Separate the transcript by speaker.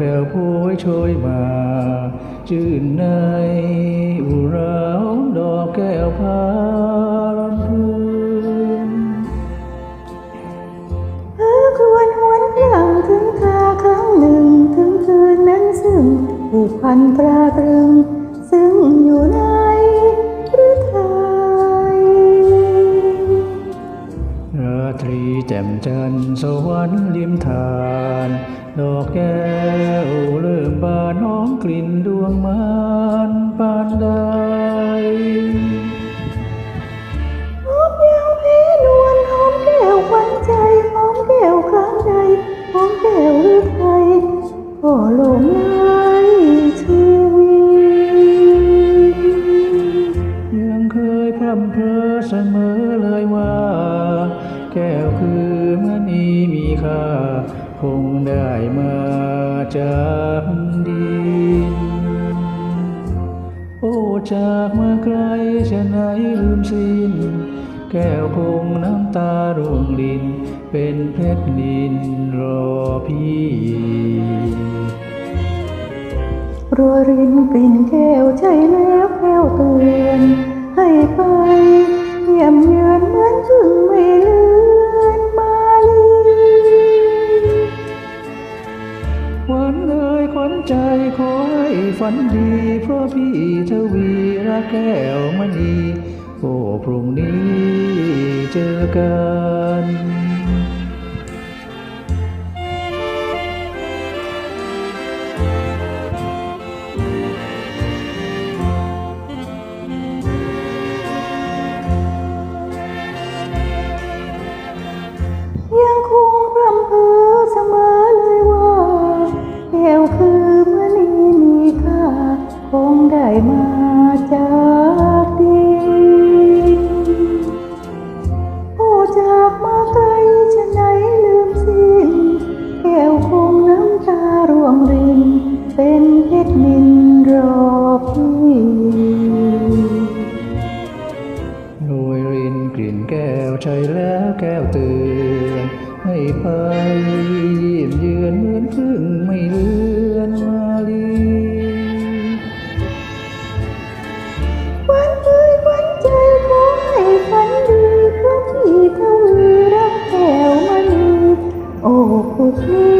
Speaker 1: แผ่วโพยโชยมาจื่นในอุราดอกแก้วพารำพึง
Speaker 2: เออควรหวนหลังถึงคราครั้งหนึ่ง ถึงคืนนั้นซึ่งผูกพันตราตรึง ซึ่งอยู่ใน รี
Speaker 1: แจ่มจันทร์สวรรค์ริมทาน ดอกแก้วเริ่มบานหอมกลิ่นดวงมานปานใด
Speaker 2: หอมยาวเพนวลหอมแก้วควันใจหอมแก้วครั้งใดหอมแก้วหรือไทยก็หลงไหลชีวิต
Speaker 1: ยังเคยพร่ำเพอเสมอเลยว่า แก้วคือมณีมีค่า คงได้มาจากดิน โอ้จากมาไกลชะไหนลืมสิ้น แก้วคงน้ำตาร่วงลิน เป็นเพชรนินรอพี่
Speaker 2: รวรินกลิ่นแก้วใจแล้วแก้วเตือน ให้ไปเยี่ยมเยือนเหมือนเพึ่ง
Speaker 1: วัญใจขอให้ฝันดี เพราะพี่ทวีรักแก้วมณีโอ้พรุ่งนี้เจอกัน
Speaker 2: เป็นเพชรนินรอพี่
Speaker 1: โดยรินกลิ่นแก้วใช่แล้วแก้วเตือนให้ไปเยี่ยมเยือนเหมือนพึ่งไม่เลือนมาลี
Speaker 2: หวันเอ้ยหวันใจขอให้ฝันดีเพราะพี่ทวีรักแก้วมณีโอ้พี่